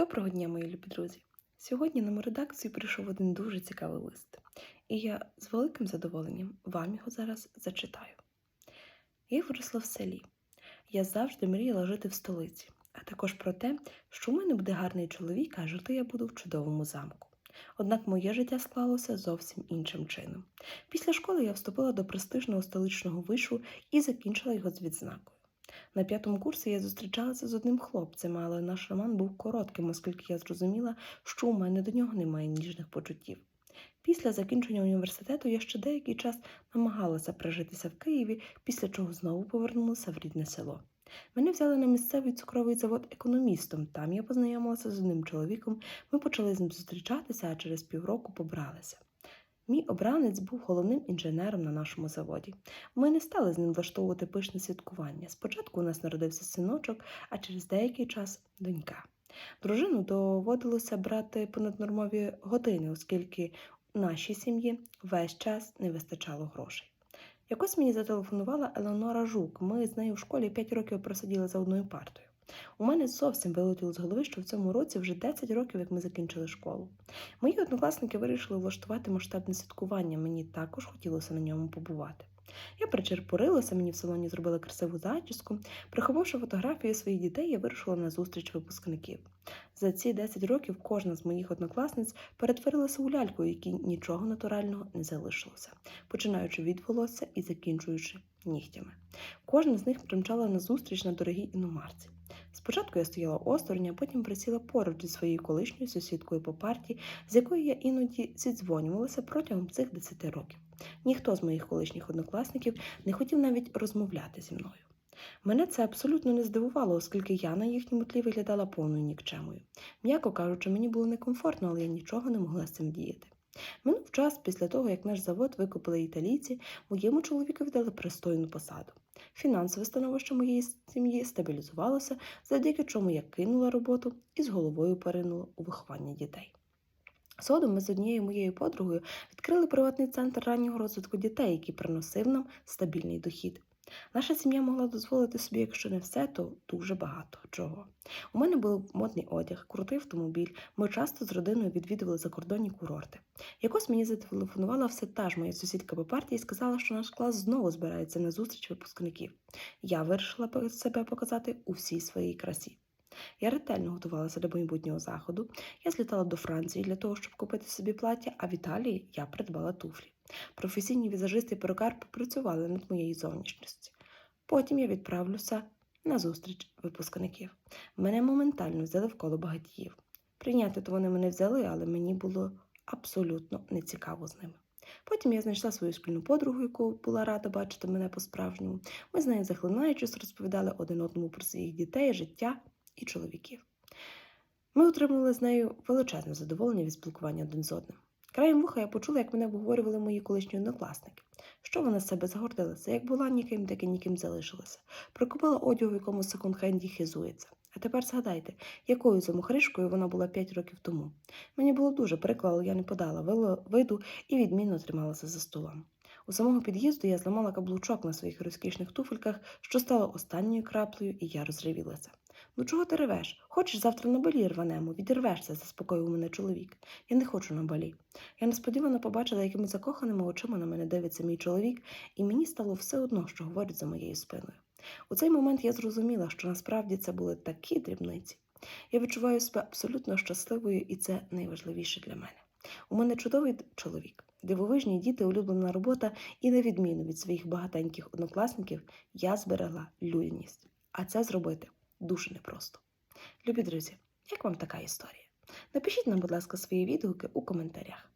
Доброго дня, мої любі друзі! Сьогодні нам у редакцію прийшов один дуже цікавий лист, і я з великим задоволенням вам його зараз зачитаю. Я виросла в селі. Я завжди мріяла жити в столиці, а також про те, що в мене буде гарний чоловік, а жити я буду в чудовому замку. Однак моє життя склалося зовсім іншим чином. Після школи я вступила до престижного столичного вишу і закінчила його з відзнакою. На п'ятому курсі я зустрічалася з одним хлопцем, але наш роман був коротким, оскільки я зрозуміла, що у мене до нього немає ніжних почуттів. Після закінчення університету я ще деякий час намагалася прижитися в Києві, після чого знову повернулася в рідне село. Мене взяли на місцевий цукровий завод економістом. Там я познайомилася з одним чоловіком. Ми почали з ним зустрічатися, а через півроку побралися. Мій обранець був головним інженером на нашому заводі. Ми не стали з ним влаштовувати пишне святкування. Спочатку у нас народився синочок, а через деякий час донька. Дружину доводилося брати понаднормові години, оскільки нашій сім'ї весь час не вистачало грошей. Якось мені зателефонувала Елеонора Жук. Ми з нею в школі 5 років просиділи за одною партою. У мене зовсім вилетіло з голови, що в цьому році вже 10 років, як ми закінчили школу. Мої однокласники вирішили влаштувати масштабне святкування. Мені також хотілося на ньому побувати. Я причерпорилася, мені в салоні зробили красиву зачіску. Приховавши фотографії своїх дітей, я вирушила на зустріч випускників. За ці 10 років кожна з моїх однокласниць перетворилася у ляльку, якій нічого натурального не залишилося, починаючи від волосся і закінчуючи нігтями. Кожна з них примчала на зустріч на дорогій іномарці. Спочатку я стояла осторонь, а потім присіла поруч зі своєю колишньою сусідкою по партії, з якою я іноді зідзвонювалася протягом цих 10 років. Ніхто з моїх колишніх однокласників не хотів навіть розмовляти зі мною. Мене це абсолютно не здивувало, оскільки я на їхньому тлі виглядала повною нікчемою. М'яко кажучи, мені було некомфортно, але я нічого не могла з цим діяти. Минув час після того, як наш завод викупили італійці, моєму чоловікові дали пристойну посаду. Фінансове становище моєї сім'ї стабілізувалося, завдяки чому я кинула роботу і з головою перенула у виховання дітей. Згодом ми з однією моєю подругою відкрили приватний центр раннього розвитку дітей, який приносив нам стабільний дохід. Наша сім'я могла дозволити собі, якщо не все, то дуже багато чого. У мене був модний одяг, крутий автомобіль. Ми часто з родиною відвідували закордонні курорти. Якось мені зателефонувала все та ж моя сусідка по партії і сказала, що наш клас знову збирається на зустріч випускників. Я вирішила себе показати у всій своїй красі. Я ретельно готувалася до майбутнього заходу. Я злітала до Франції для того, щоб купити собі плаття, а в Італії я придбала туфлі. Професійні візажисти перукар попрацювали над моєю зовнішністю. Потім я відправлюся на зустріч випускників. Мене моментально взяли в коло багатіїв. Прийняти то вони мене взяли, але мені було абсолютно нецікаво з ними. Потім я знайшла свою спільну подругу, яку була рада бачити мене по-справжньому. Ми з нею захлинаючись, розповідали один одному про своїх дітей, життя і чоловіків. Ми отримали з нею величезне задоволення від спілкування один з одним. Краєм вуха я почула, як мене обговорювали мої колишні однокласники. Що вона з себе загордилася, як була ніким, так і ніким залишилася. Прикупила одяг, в якому секонд-хенді хизується. А тепер згадайте, якою замухришкою вона була 5 років тому. Мені було дуже але я не подала виду і відмінно трималася за столом. У самого під'їзду я зламала каблучок на своїх розкішних туфельках, що стало останньою краплею, і я розривілася. Ну чого ти ревеш? Хочеш завтра на балі рванемо, відірвешся, заспокоїв мене чоловік. Я не хочу на балі. Я несподівано побачила, якими закоханими очима на мене дивиться мій чоловік, і мені стало все одно, що говорять за моєю спиною. У цей момент я зрозуміла, що насправді це були такі дрібниці. Я відчуваю себе абсолютно щасливою, і це найважливіше для мене. У мене чудовий чоловік, дивовижні діти, улюблена робота, і, на відміну від своїх багатеньких однокласників, я зберегла людяність. А це зробити дуже непросто. Любі друзі, як вам така історія? Напишіть нам, будь ласка, свої відгуки у коментарях.